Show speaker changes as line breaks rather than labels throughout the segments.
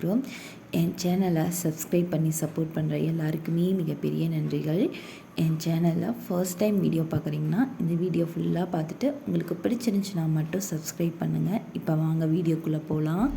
இருக்கிறோம் என் சேனலை சப்ஸ்கிரைப் பண்ணி சப்போர்ட் பண்ணுற எல்லாருக்குமே மிகப்பெரிய நன்றிகள். என் சேனலில் ஃபர்ஸ்ட் டைம் வீடியோ பார்க்குறீங்கன்னா இந்த வீடியோ ஃபுல்லாக பார்த்துட்டு உங்களுக்கு பிடிச்சிருந்துச்சுன்னா மட்டும் சப்ஸ்கிரைப் பண்ணுங்கள் இப்போ வாங்க வீடியோக்குள்ளே போகலாம்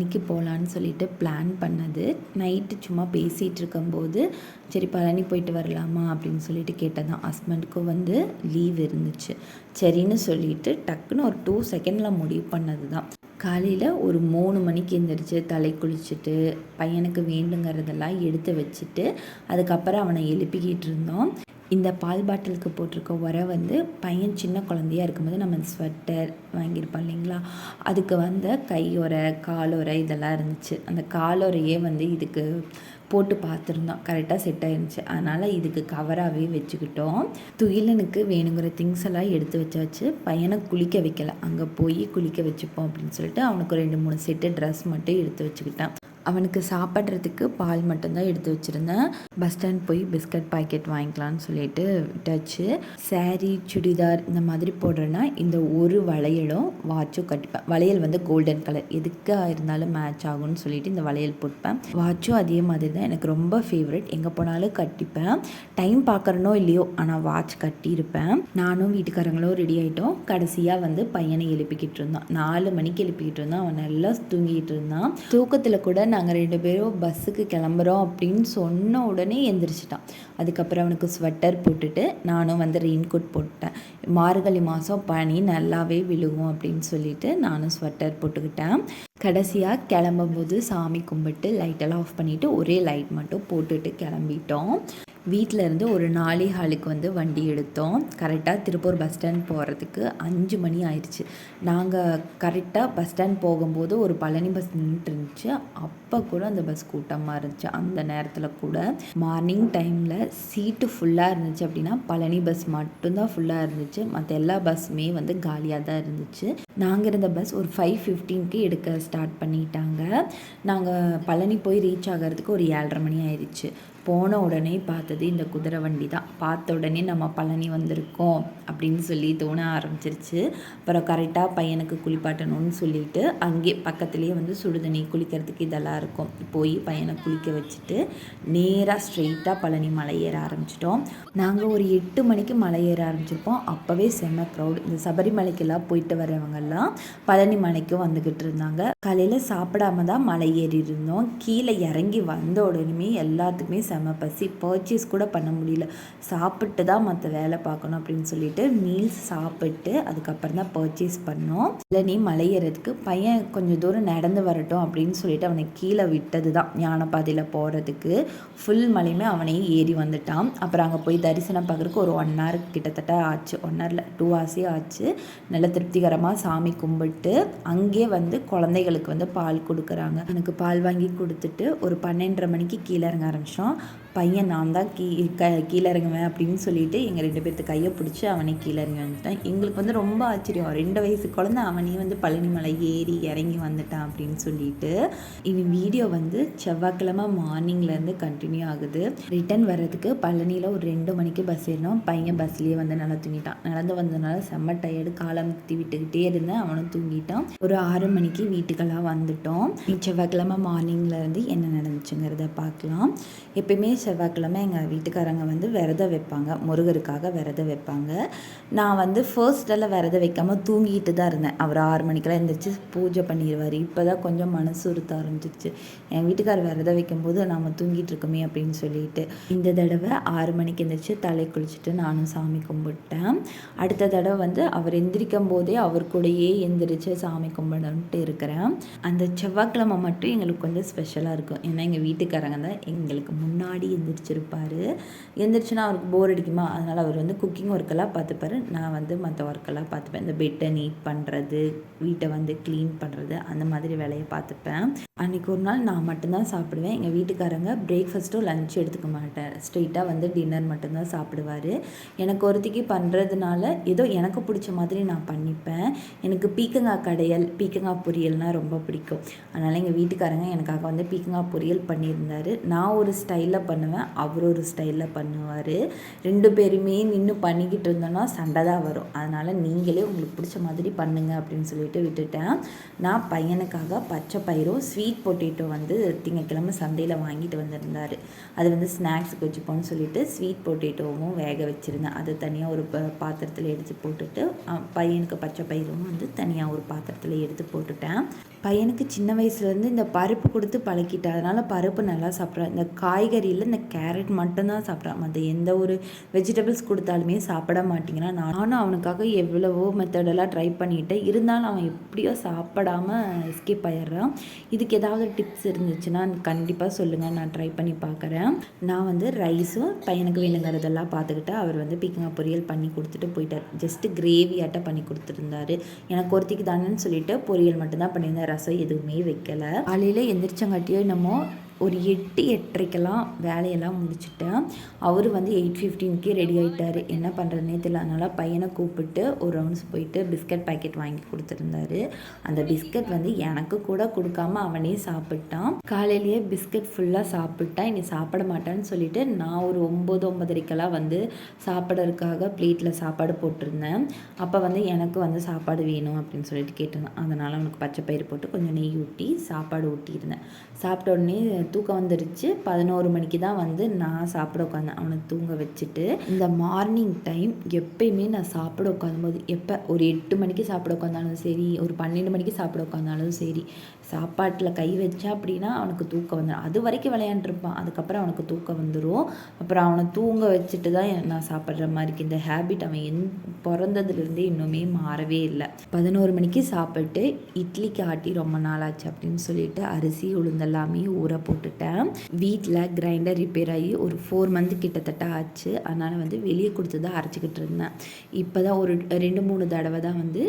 பழனிக்கு போகலான்னு சொல்லிட்டு பிளான் பண்ணது. நைட்டு சும்மா பேசிகிட்டு இருக்கும்போது சரி பழனி போயிட்டு வரலாமா? அப்படின்னு சொல்லிட்டு கேட்டதான் ஹஸ்பண்டுக்கும் வந்து லீவ் இருந்துச்சு. சரின்னு சொல்லிட்டு டக்குன்னு ஒரு டூ செகண்டில் முடிவு பண்ணது தான் காலையில் ஒரு மூணு மணிக்கு எந்திரிச்சு தலை குளிச்சுட்டு பையனுக்கு வேண்டுங்கிறதெல்லாம் எடுத்து வச்சுட்டு அதுக்கப்புறம் அவனை எழுப்பிக்கிட்டு இருந்தோம். இந்த பால் பாட்டிலுக்கு போட்டிருக்க உரை வந்து பையன் சின்ன குழந்தையா இருக்கும்போது நம்ம ஸ்வெட்டர் வாங்கியிருப்போம் இல்லைங்களா? அதுக்கு வந்த கையொரை உரை கால் இதெல்லாம் இருந்துச்சு. அந்த காலொரையே வந்து இதுக்கு போட்டு பார்த்துருந்தோம். கரெக்டாக செட் ஆயிருந்துச்சு. அதனால் இதுக்கு கவராகவே வச்சுக்கிட்டோம். துயிலனுக்கு வேணுங்கிற திங்ஸ் எல்லாம் எடுத்து வச்சாச்சு. பையனை குளிக்க வைக்கல. அங்கே போய் குளிக்க வச்சுப்போம் அப்படின்னு சொல்லிட்டு அவனுக்கு ரெண்டு மூணு செட்டு ட்ரெஸ் மட்டும் எடுத்து வச்சுக்கிட்டான். அவனுக்கு சாப்பிட்றதுக்கு பால் மட்டும்தான் எடுத்து வச்சுருந்தேன். பஸ் ஸ்டாண்ட் போய் பிஸ்கட் பாக்கெட் வாங்கிக்கலான்னு சொல்லிட்டு விட்டாச்சு. சாரீ சுடிதார் இந்த மாதிரி போடுறேன்னா இந்த ஒரு வளையலும் வாட்சும் கட்டிப்பேன். வளையல் வந்து கோல்டன் கலர். எதுக்காக இருந்தாலும் மேட்ச் ஆகும்னு சொல்லிட்டு இந்த வளையல் போட்டுப்பேன். வாட்சும் அதே மாதிரி தான். எனக்கு ரொம்ப ஃபேவரட் எங்கே போனாலும் கட்டிப்பேன். டைம் பார்க்குறனோ இல்லையோ ஆனால் வாட்ச் கட்டியிருப்பேன். நானும் வீட்டுக்காரங்களும் ரெடி ஆகிட்டோம் கடைசியாக வந்து பையனை எழுப்பிக்கிட்டு இருந்தான். நாலு மணிக்கு எழுப்பிக்கிட்டு இருந்தான். அவன் நல்லா தூங்கிட்டு இருந்தான். தூக்கத்தில் கூட நாங்கள் ரெண்டு பேரும் பஸ்ஸுக்கு கிளம்புறோம் அப்படின்னு சொன்ன உடனே எந்திரிச்சிட்டான். அதுக்கப்புறம் அவனுக்கு ஸ்வெட்டர் போட்டுட்டு நானும் வந்து ரெயின் கோட் போட்டேன் மார்கழி மாதம் பனி நல்லாவே விழுகும் அப்படின்னு சொல்லிட்டு நானும் ஸ்வெட்டர் போட்டுக்கிட்டேன். கடைசியாக கிளம்பும்போது சாமி கும்பிட்டு லைட்டெல்லாம் ஆஃப் பண்ணிவிட்டு ஒரே லைட் மட்டும் போட்டுட்டு கிளம்பிட்டோம். வீட்டில் இருந்து ஒரு நாளை ஹாலுக்கு வந்து வண்டி எடுத்தோம். கரெக்டாக திருப்பூர் பஸ் ஸ்டாண்ட் போகிறதுக்கு அஞ்சு மணி ஆயிடுச்சு நாங்கள் கரெக்டாக பஸ் ஸ்டாண்ட் போகும்போது ஒரு பழனி பஸ் நின்றுட்டு இருந்துச்சு அப்போ கூட அந்த பஸ் கூட்டமாக இருந்துச்சு. அந்த நேரத்தில் கூட மார்னிங் டைமில் சீட்டு ஃபுல்லாக இருந்துச்சு அப்படின்னா பழனி பஸ் மட்டும்தான் ஃபுல்லாக இருந்துச்சு. மற்ற எல்லா பஸ்ஸுமே வந்து காலியாக தான் இருந்துச்சு. நாங்கள் இருந்த பஸ் ஒரு ஃபைவ் ஃபிஃப்டீனுக்கு எடுக்க ஸ்டார்ட் பண்ணிட்டாங்க. நாங்கள் பழனி போய் ரீச் ஆகிறதுக்கு ஒரு ஏழரை மணி ஆயிடுச்சு போன உடனே பார்த்தது இந்த குதிரை வண்டி தான் பார்த்த உடனே நம்ம பழனி வந்திருக்கோம். அப்படின்னு சொல்லி தோண ஆரம்பிச்சிருச்சு. அப்புறம் கரெக்டாக பையனுக்கு குளிப்பாட்டணும்னு சொல்லிட்டு அங்கே பக்கத்துலேயே வந்து சுடுதண்ணி குளிக்கிறதுக்கு இதெல்லாம் இருக்கும். போய் பையனை குளிக்க வச்சுட்டு நேராக ஸ்ட்ரெயிட்டாக பழனி மலை ஏற ஆரம்பிச்சிட்டோம். நாங்கள் ஒரு எட்டு மணிக்கு மலை ஏற ஆரம்பிச்சிருப்போம். அப்போவே செம்ம க்ரௌட் இந்த சபரிமலைக்கெல்லாம் போயிட்டு வரவங்கெல்லாம் பழனி மலைக்கும் வந்துக்கிட்டு இருந்தாங்க. காலையில் சாப்பிடாம தான் மலை ஏறி இருந்தோம் கீழே இறங்கி வந்த உடனே எல்லாத்துக்குமே செம பசி. பர்ச்சேஸ் கூட பண்ண முடியல. சாப்பிட்டு தான் மற்ற வேலை பார்க்கணும் அப்படின்னு சொல்லிட்டு மீல்ஸ் சாப்பிட்டு அதுக்கப்புறம் தான் பர்ச்சேஸ் பண்ணோம். இல்லை நீ மலை பையன் கொஞ்சம் தூரம் நடந்து வரட்டும் அப்படின்னு சொல்லிட்டு அவனை கீழே விட்டது தான் ஞானப்பாதையில் போகிறதுக்கு ஃபுல் மலையுமே அவனையும் ஏறி வந்துட்டான். அப்புறம் அங்கே போய் தரிசனம் பார்க்குறக்கு ஒரு ஒன் ஹவர் கிட்டத்தட்ட ஆச்சு. ஒன் ஹவரில் டூ ஹவர்ஸே ஆச்சு. நல்ல திருப்திகரமாக சாமி கும்பிட்டு அங்கே வந்து குழந்தைகளுக்கு வந்து பால் கொடுக்குறாங்க. எனக்கு பால் வாங்கி கொடுத்துட்டு ஒரு பன்னெண்டரை மணிக்கு கீழே இறங்க ஆரம்பித்தோம் பையன் நான் தான் கீ க கீழே இறங்குவேன் அப்படின்னு சொல்லிட்டு எங்கள் ரெண்டு பேர்த்து கையை பிடிச்சி அவனே கீழே இறங்கி வந்துட்டான். எங்களுக்கு வந்து ரொம்ப ஆச்சரியம். ரெண்டு வயசு குழந்தை அவனே வந்து பழனிமலை ஏறி இறங்கி வந்துட்டான் அப்படின்னு சொல்லிட்டு இனி வீடியோ வந்து செவ்வாய்க்கிழமை மார்னிங்லேருந்து கண்டினியூ ஆகுது. ரிட்டர்ன் வர்றதுக்கு பழனியில் ஒரு ரெண்டு மணிக்கு பஸ் ஏறினோம். பையன் பஸ்லேயே வந்து நல்லா தூங்கிட்டான். நடந்து வந்ததுனால செம்ம டயர்டு காலம் முத்தி விட்டுக்கிட்டே இருந்தேன். அவனும் தூங்கிட்டான். ஒரு ஆறு மணிக்கு வீட்டுக்கெல்லாம் வந்துட்டோம். செவ்வாய்க்கிழமை மார்னிங்லேருந்து என்ன நடந்துச்சுங்கிறத பார்க்கலாம். எப்பயுமே செவ்வாய்க்கிழமை எங்கள் வீட்டுக்காரங்க வந்து விரதம் வைப்பாங்க. முருகருக்காக விரதம் வைப்பாங்க. நான் வந்து ஃபர்ஸ்டெல்லாம் விரதம் வைக்காமல் தூங்கிட்டு தான் இருந்தேன். அவர் ஆறு மணிக்கெல்லாம் எழுந்திரிச்சு பூஜை பண்ணிடுவார் இப்போ தான் கொஞ்சம் மனசு உறுத்த ஆரம்பிச்சிருச்சு. என் வீட்டுக்கார் விரதம் வைக்கும்போது நாம் தூங்கிட்டு இருக்கோமே அப்படின்னு சொல்லிட்டு இந்த தடவை ஆறு மணிக்கு எழுந்திரிச்சு தலை குளிச்சுட்டு நானும் சாமி கும்பிட்டேன். அடுத்த தடவை வந்து அவர் எந்திரிக்கும் போதே அவர் கூடயே எந்திரிச்சு சாமி கும்பிடணுன்ட்டு இருக்கிறேன். அந்த செவ்வாய்க்கிழமை மட்டும் எங்களுக்கு கொஞ்சம் ஸ்பெஷலாக இருக்கும். ஏன்னா எங்கள் வீட்டுக்காரங்க தான் எங்களுக்கு முன்னாடி எந்திரிச்சிருப்பார். எந்திரிச்சுன்னா அவருக்கு போர் அடிக்குமா? அதனால் அவர் வந்து குக்கிங் ஒர்க்கெல்லாம் பார்த்துப்பாரு. நான் வந்து மற்ற ஒர்க்கெல்லாம் பார்த்துப்பேன். இந்த பெட்டை நீட் பண்ணுறது வீட்டை வந்து க்ளீன் பண்ணுறது அந்த மாதிரி வேலையை பார்த்துப்பேன். அன்றைக்கி ஒரு நாள் நான் மட்டும்தான் சாப்பிடுவேன். எங்கள் வீட்டுக்காரங்க பிரேக்ஃபாஸ்ட்டும் லஞ்ச் எடுத்துக்க மாட்டேன். ஸ்ட்ரெயிட்டாக வந்து டின்னர் மட்டும்தான் சாப்பிடுவார். எனக்கு ஒருத்திக்கு பண்ணுறதுனால ஏதோ எனக்கு பிடிச்ச மாதிரி நான் பண்ணிப்பேன். எனக்கு பீக்கங்காய் கடையல் பீக்கங்காய் பொரியல்னால் ரொம்ப பிடிக்கும். அதனால் எங்கள் வீட்டுக்காரங்க எனக்காக வந்து பீக்கங்காய் பொரியல் பண்ணியிருந்தார். நான் ஒரு ஸ்டைலில் பண்ணுவேன் அவர் ஒரு ஸ்டைலில் பண்ணுவார். ரெண்டு பேருமே நின்று பண்ணிக்கிட்டு இருந்தோன்னா சண்டை தான் வரும். அதனால் நீங்களே உங்களுக்கு பிடிச்ச மாதிரி பண்ணுங்க அப்படின்னு சொல்லிட்டு விட்டுட்டேன். நான் பையனுக்காக பச்சை பயிரும் ஸ்வீட் ஸ்வீட் பொட்டேட்டோ வந்து திங்கக்கிழமை சந்தையில் வாங்கிட்டு வந்திருந்தார். அது வந்து ஸ்நாக்ஸுக்கு வச்சுப்போன்னு சொல்லிட்டு ஸ்வீட் பொட்டேட்டோவும் வேக வச்சுருந்தேன். அது தனியாக ஒரு ப பாத்திரத்தில் எடுத்து போட்டுட்டு பையனுக்கு பச்சை பயிரும் வந்து தனியாக ஒரு பாத்திரத்தில் எடுத்து போட்டுட்டேன். பையனுக்கு சின்ன வயசுலேருந்து இந்த பருப்பு கொடுத்து பழக்கிட்டேன் அதனால் பருப்பு நல்லா சாப்பிட்றான் இந்த காய்கறியில் இந்த கேரட் மட்டும்தான் சாப்பிட்றான் மற்ற எந்த ஒரு வெஜிடபிள்ஸ் கொடுத்தாலுமே சாப்பிட மாட்டேங்கிறான் நானும் அவனுக்காக எவ்வளவோ மெத்தடெல்லாம் ட்ரை பண்ணிட்டேன் இருந்தாலும் அவன் எப்படியோ சாப்பிடாம எஸ்கேப் ஆயிடுறான். இதுக்கு ஏதாவது டிப்ஸ் இருந்துச்சுன்னா கண்டிப்பாக சொல்லுங்கள் நான் ட்ரை பண்ணி பார்க்குறேன் நான் வந்து ரைஸும் பையனுக்கு வேணுங்கிறதெல்லாம் பார்த்துக்கிட்டு அவர் வந்து பீக்கங்காய் பொரியல் பண்ணி கொடுத்துட்டு போயிட்டார். ஜஸ்ட்டு கிரேவியாட்டம் பண்ணி கொடுத்துருந்தாரு. எனக்கு ஒருத்திக்கு தானேன்னு சொல்லிட்டு பொரியல் மட்டும்தான் பண்ணியிருந்தேன். ரசம் எதுவுமே வைக்கல. காலையில் எந்திரிச்சங்காட்டியோ என்னமோ ஒரு எட்டு எட்டரைக்கெல்லாம் வேலையெல்லாம் முடிச்சுட்டேன். அவர் வந்து எயிட் ஃபிஃப்டீனுக்கே ரெடி ஆகிட்டார் என்ன பண்ணுறதுனே தெரியல. அதனால் பையனை கூப்பிட்டு ஒரு ரவுண்ட்ஸ் போயிட்டு பிஸ்கட் பாக்கெட் வாங்கி கொடுத்துருந்தாரு. அந்த பிஸ்கட் வந்து எனக்கு கூட கொடுக்காம அவனே சாப்பிட்டான். காலையிலேயே பிஸ்கட் ஃபுல்லாக சாப்பிட்டான். இனி சாப்பிட மாட்டான்னு சொல்லிட்டு நான் ஒரு ஒம்பது ஒம்பதரைக்கெல்லாம் வந்து சாப்பிட்றதுக்காக பிளேட்டில் சாப்பாடு போட்டிருந்தேன். அப்போ வந்து எனக்கு வந்து சாப்பாடு வேணும் அப்படின்னு சொல்லிட்டு கேட்டிருந்தேன். அதனால் அவனுக்கு பச்சை பயிறு போட்டு கொஞ்சம் நெய் ஊட்டி சாப்பாடு ஊட்டியிருந்தேன். சாப்பிட்ட உடனே தூக்கம் வந்துருச்சு. பதினோரு மணிக்கு தான் வந்து நான் சாப்பிட உட்காந்தேன். அவனை தூங்க வச்சுட்டு. இந்த மார்னிங் டைம் எப்பயுமே நான் சாப்பிட உட்காரும்போது எப்போ ஒரு எட்டு மணிக்கு சாப்பிட உட்காந்தாலும் சரி ஒரு பன்னெண்டு மணிக்கு சாப்பிட உட்காந்தாலும் சரி சாப்பாட்டில் கை வச்சா அப்படின்னா அவனுக்கு தூக்கம் வந்துடும் அது வரைக்கும் விளையாண்டுருப்பான். அதுக்கப்புறம் அவனுக்கு தூக்கம் வந்துடும் அப்புறம் அவனை தூங்க வச்சுட்டு தான் நான் சாப்பிட்ற மாதிரி இருக்கு. இந்த ஹேபிட் அவன் எந் பிறந்ததுலேருந்தே இன்னுமே மாறவே இல்லை. பதினோரு மணிக்கு சாப்பிட்டு இட்லிக்கு ஆட்டி ரொம்ப நாளாச்சு அப்படின்னு சொல்லிட்டு அரிசி உளுந்தெல்லாமே ஊற போட்டு போட்டுட்டேன். வீட்டில் கிரைண்டர் ரிப்பேர் ஆகி ஒரு ஃபோர் மந்த் கிட்டத்தட்ட ஆச்சு. அதனால் வந்து வெளியே கொடுத்து தான் அரைச்சிக்கிட்டு இருந்தேன். இப்போ தான் ஒரு ரெண்டு மூணு தடவை தான் வந்து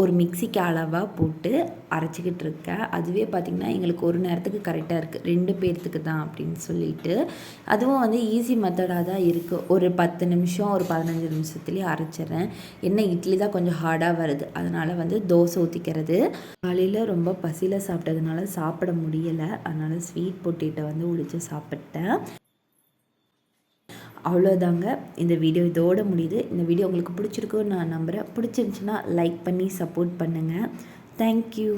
ஒரு மிக்சிக்கு அளவாக போட்டு அரைச்சிக்கிட்டு இருக்கேன் அதுவே பார்த்திங்கன்னா எங்களுக்கு ஒரு நேரத்துக்கு கரெக்டாக இருக்குது ரெண்டு பேர்த்துக்கு தான் அப்படின்னு சொல்லிட்டு. அதுவும் வந்து ஈஸி மெத்தடாக தான் இருக்குது ஒரு பத்து நிமிஷம் ஒரு பதினஞ்சு நிமிஷத்துலேயே அரைச்சிட்றேன். என்ன இட்லி தான் கொஞ்சம் ஹார்டாக வருது. அதனால் வந்து தோசை ஊற்றிக்கிறது காலையில் ரொம்ப பசியில் சாப்பிட்டதுனால சாப்பிட முடியலை. அதனால் ஸ்வீட் பொட்டேட்டோ வந்து ஒழிச்சு சாப்பிட்டேன். அவ்வளோதாங்க இந்த வீடியோ இதோட முடியுது. இந்த வீடியோ உங்களுக்கு பிடிச்சிருக்குன்னு நான் நம்புகிறேன் பிடிச்சிருந்துச்சுன்னா லைக் பண்ணி சப்போர்ட் பண்ணுங்கள் தேங்க்யூ